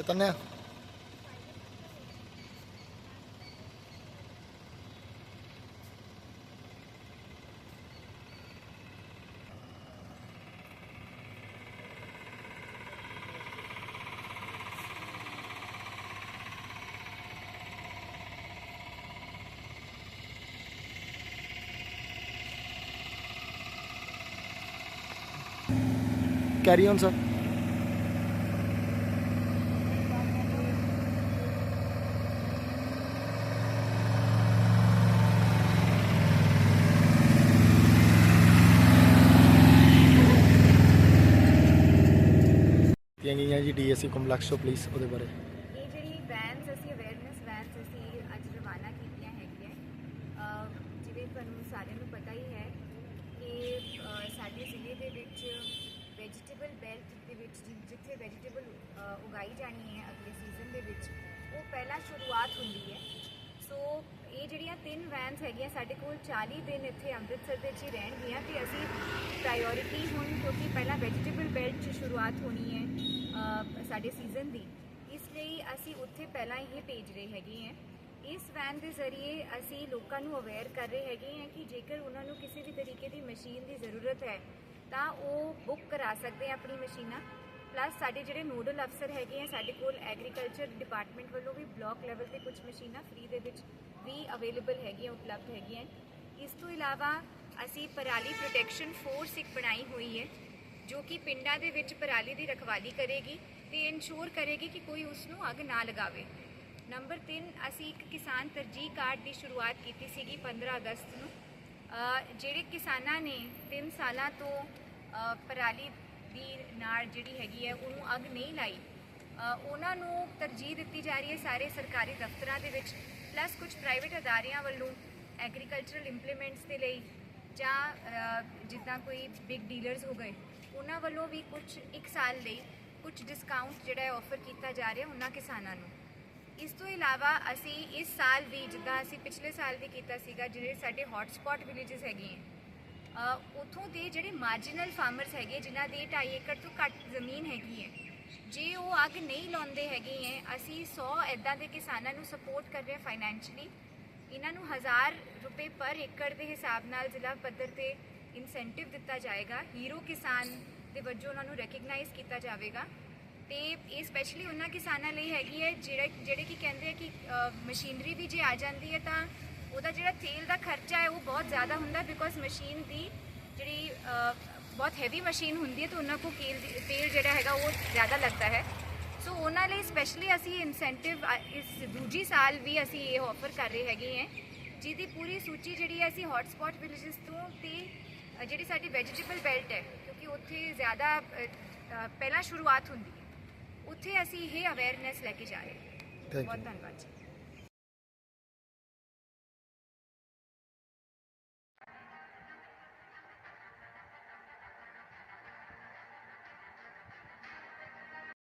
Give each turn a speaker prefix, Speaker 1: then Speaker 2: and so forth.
Speaker 1: ਚਤਨਿਆ carry on sir ਦਿੱਤੀਆਂ ਗਈਆਂ ਜੀ ਡੀਐਸਸੀ ਕੰਪਲੈਕਸ ਤੋਂ ਪਲੀਜ਼ ਉਹਦੇ ਬਾਰੇ।
Speaker 2: ਇਹ ਜਿਹੜੀ ਵੈਨਸ ਅਸੀਂ ਅਵੇਅਰਨੈਸ ਵੈਨਸ ਅਸੀਂ ਅੱਜ ਰਵਾਨਾ ਕੀਤੀਆਂ ਹੈਗੀਆਂ। ਅਹ ਜਿਵੇਂ ਤੁਹਾਨੂੰ ਸਾਰਿਆਂ ਨੂੰ ਪਤਾ ਹੀ ਹੈ ਕਿ, ਅਹ ਸਾਡੇ ਜ਼ਿਲ੍ਹੇ ਦੇ ਵਿੱਚ ਵੈਜੀਟੇਬਲ ਬੈਲਟ ਦੇ ਵਿੱਚ ਜਿ- ਜਿੱਥੇ ਵੈਜੀਟੇਬਲ ਉਗਾਈ ਜਾਣੀ ਹੈ ਅਗਲੇ ਸੀਜ਼ਨ ਦੇ ਵਿੱਚ, ਉਹ ਪਹਿਲਾਂ ਸ਼ੁਰੂਆਤ ਹੁੰਦੀ ਹੈ। ਸੋ ਇਹ ਜਿਹੜੀਆਂ ਤਿੰਨ ਵੈਨਸ ਹੈਗੀਆਂ, ਸਾਡੇ ਕੋਲ 40 ਦਿਨ ਇੱਥੇ ਅੰਮ੍ਰਿਤਸਰ ਦੇ ਵਿੱਚ ਹੀ ਰਹਿਣਗੀਆਂ ਤੇ ਅਸੀਂ ਪ੍ਰਾਇੋਰਿਟੀ ਹੁਣ ਕਿਉਂਕਿ ਪਹਿਲਾਂ ਵੈਜੀਟੇਬਲ ਬੈਲਟ 'ਚ ਸ਼ੁਰੂਆਤ ਹੋਣੀ ਹੈ ਸਾਡੇ ਸੀਜ਼ਨ ਦੀ। ਇਸ ਲਈ ਅਸੀਂ ਉੱਥੇ ਪਹਿਲਾਂ ਇਹ ਭੇਜ ਰਹੇ ਹੈਗੇ ਹਾਂ। ਇਸ ਵੈਨ ਦੇ ਜ਼ਰੀਏ ਅਸੀਂ ਲੋਕਾਂ ਨੂੰ ਅਵੇਅਰ ਕਰ ਰਹੇ ਹੈਗੇ ਹਾਂ ਕਿ ਜੇਕਰ ਉਹਨਾਂ ਨੂੰ ਕਿਸੇ ਵੀ ਤਰੀਕੇ ਦੀ ਮਸ਼ੀਨ ਦੀ ਜ਼ਰੂਰਤ ਹੈ, ਤਾਂ ਉਹ ਬੁੱਕ ਕਰਾ ਸਕਦੇ ਆ ਆਪਣੀ ਮਸ਼ੀਨਾਂ ਪਲੱਸ ਸਾਡੇ ਜਿਹੜੇ ਨੋਡਲ ਅਫਸਰ ਹੈਗੇ ਆ, ਸਾਡੇ ਕੋਲ ਐਗਰੀਕਲਚਰ ਡਿਪਾਰਟਮੈਂਟ ਵੱਲੋਂ ਵੀ ਬਲਾਕ ਲੈਵਲ ਤੇ ਕੁਝ ਮਸ਼ੀਨਾਂ ਫ੍ਰੀ ਦੇ ਵਿੱਚ ਵੀ ਅਵੇਲੇਬਲ ਹੈਗੀਆਂ, ਉਪਲਬਧ ਹੈਗੀਆਂ। ਇਸ ਤੋਂ ਇਲਾਵਾ ਅਸੀਂ ਪਰਾਲੀ ਪ੍ਰੋਟੈਕਸ਼ਨ ਫੋਰਸ ਇੱਕ ਬਣਾਈ ਹੋਈ ਹੈ, ਜੋ ਕਿ ਪਿੰਡਾਂ ਦੇ ਵਿੱਚ ਪਰਾਲੀ ਦੀ ਰਖਵਾਲੀ ਕਰੇਗੀ ਤੇ ਇਨਸ਼ੋਰ ਕਰੇਗੀ ਕਿ ਕੋਈ ਉਸ ਨੂੰ ਅੱਗ ਨਾ ਲਗਾਵੇ। ਨੰਬਰ 3 ਅਸੀਂ ਇੱਕ ਕਿਸਾਨ ਤਰਜੀਹ ਕਾਰਡ ਦੀ ਸ਼ੁਰੂਆਤ ਕੀਤੀ ਸੀਗੀ 15 ਅਗਸਤ ਨੂੰ। ਜਿਹੜੇ ਕਿਸਾਨਾਂ ਨੇ 3 ਸਾਲਾਂ ਤੋਂ ਪਰਾਲੀ ਦੀ ਨਾਲ ਜਿਹੜੀ ਹੈਗੀ ਹੈ, ਉਹਨੂੰ ਅੱਗ ਨਹੀਂ ਲਾਈ। ਉਹਨਾਂ ਨੂੰ ਤਰਜੀਹ ਦਿੱਤੀ ਜਾ ਰਹੀ ਹੈ ਸਾਰੇ ਸਰਕਾਰੀ ਦਫ਼ਤਰਾਂ ਦੇ ਵਿੱਚ ਪਲੱਸ ਕੁਝ ਪ੍ਰਾਈਵੇਟ ਅਦਾਰਿਆਂ ਵੱਲੋਂ ਐਗਰੀਕਲਚਰਲ ਇੰਪਲੀਮੈਂਟਸ ਦੇ ਲਈ ਜਾਂ ਜਿੱਦਾਂ ਕੋਈ ਬਿਗ ਡੀਲਰਸ ਹੋ ਗਏ, ਉਹਨਾਂ ਵੱਲੋਂ ਵੀ ਕੁਝ 1 ਸਾਲ ਲਈ ਕੁਝ ਡਿਸਕਾਊਂਟ ਜਿਹੜਾ ਹੈ ਆਫਰ ਕੀਤਾ ਜਾ ਰਿਹਾ ਉਹਨਾਂ ਕਿਸਾਨਾਂ ਨੂੰ। ਇਸ ਤੋਂ ਇਲਾਵਾ ਅਸੀਂ ਇਸ ਸਾਲ ਵੀ, ਜਿੱਦਾਂ ਅਸੀਂ ਪਿਛਲੇ ਸਾਲ ਵੀ ਕੀਤਾ ਸੀਗਾ, ਜਿਹੜੇ ਸਾਡੇ ਹੌਟਸਪੌਟ ਵਿਲੇजेस ਹੈਗੇ ਹੈ ਉਥੋਂ ਦੇ ਜਿਹੜੇ ਮਾਰਜਨਲ ਫਾਰਮਰਸ ਹੈਗੇ, ਜਿਨ੍ਹਾਂ ਦੇ 2.5 ਏਕੜ ਤੋਂ ਘੱਟ ਜ਼ਮੀਨ ਹੈਗੀ ਹੈ, ਜੇ ਉਹ ਅੱਗ ਨਹੀਂ ਲਾਉਂਦੇ ਹੈਗੇ ਹੈ, ਅਸੀਂ 100 ਐਦਾਂ ਦੇ ਕਿਸਾਨਾਂ ਨੂੰ ਸਪੋਰਟ ਕਰ ਰਹੇ ਹਾਂ ਫਾਈਨੈਂਸ਼ਲੀ ਇਹਨਾਂ ਨੂੰ 1000 ਰੁਪਏ ਪਰ ਏਕੜ ਦੇ ਹਿਸਾਬ ਨਾਲ ਜ਼ਿਲ੍ਹਾ ਪੱਧਰ ਤੇ ਇਨਸੈਂਟਿਵ ਦਿੱਤਾ ਜਾਏਗਾ। ਹੀਰੋ ਕਿਸਾਨ ਦੇ ਵਜੋਂ ਉਹਨਾਂ ਨੂੰ ਰੈਕਗਨਾਈਜ਼ ਕੀਤਾ ਜਾਵੇਗਾ। ਤੇ ਇਹ ਸਪੈਸ਼ਲੀ ਉਹਨਾਂ ਕਿਸਾਨਾਂ ਲਈ ਹੈਗੀ ਹੈ, ਜਿਹੜੇ ਜਿਹੜੇ ਕਿ ਕਹਿੰਦੇ ਆ ਕਿ ਮਸ਼ੀਨਰੀ ਵੀ ਜੇ ਆ ਜਾਂਦੀ ਹੈ ਤਾਂ ਉਹਦਾ ਜਿਹੜਾ ਤੇਲ ਦਾ ਖਰਚਾ ਹੈ ਉਹ ਬਹੁਤ ਜ਼ਿਆਦਾ ਹੁੰਦਾ ਬਿਕੋਜ਼ ਮਸ਼ੀਨ ਦੀ ਜਿਹੜੀ ਬਹੁਤ ਹੈਵੀ ਮਸ਼ੀਨ ਹੁੰਦੀ ਹੈ ਤਾਂ ਉਹਨਾਂ ਕੋਲ ਤੇਲ ਜਿਹੜਾ ਹੈਗਾ ਉਹ ਜ਼ਿਆਦਾ ਲੱਗਦਾ ਹੈ। ਸੋ ਉਹਨਾਂ ਲਈ ਸਪੈਸ਼ਲੀ ਅਸੀਂ ਇਨਸੈਂਟਿਵ ਇਸ ਦੂਜੀ ਸਾਲ ਵੀ ਅਸੀਂ ਇਹ ਆਫਰ ਕਰ ਰਹੇ ਹੈਗੇ ਹਾਂ। ਜਿਹਦੀ ਪੂਰੀ ਸੂਚੀ ਜਿਹੜੀ ਹੈ ਅਸੀਂ ਹੌਟਸਪੌਟ ਵਿਲੇजेस ਤੋਂ ਤੇ ਜਿਹੜੀ ਸਾਡੀ ਵੈਜੀਟੇਬਲ ਬੈਲਟ ਹੈ ਕਿਉਂਕਿ ਉੱਥੇ ਜ਼ਿਆਦਾ ਪਹਿਲਾਂ ਸ਼ੁਰੂਆਤ ਹੁੰਦੀ ਹੈ। ਉੱਥੇ ਅਸੀਂ ਇਹ ਅਵੇਅਰਨੈਸ ਲੈ ਕੇ ਜਾ ਰਹੇ ਹਾਂ। ਬਹੁਤ ਧੰਨਵਾਦ ਜੀ।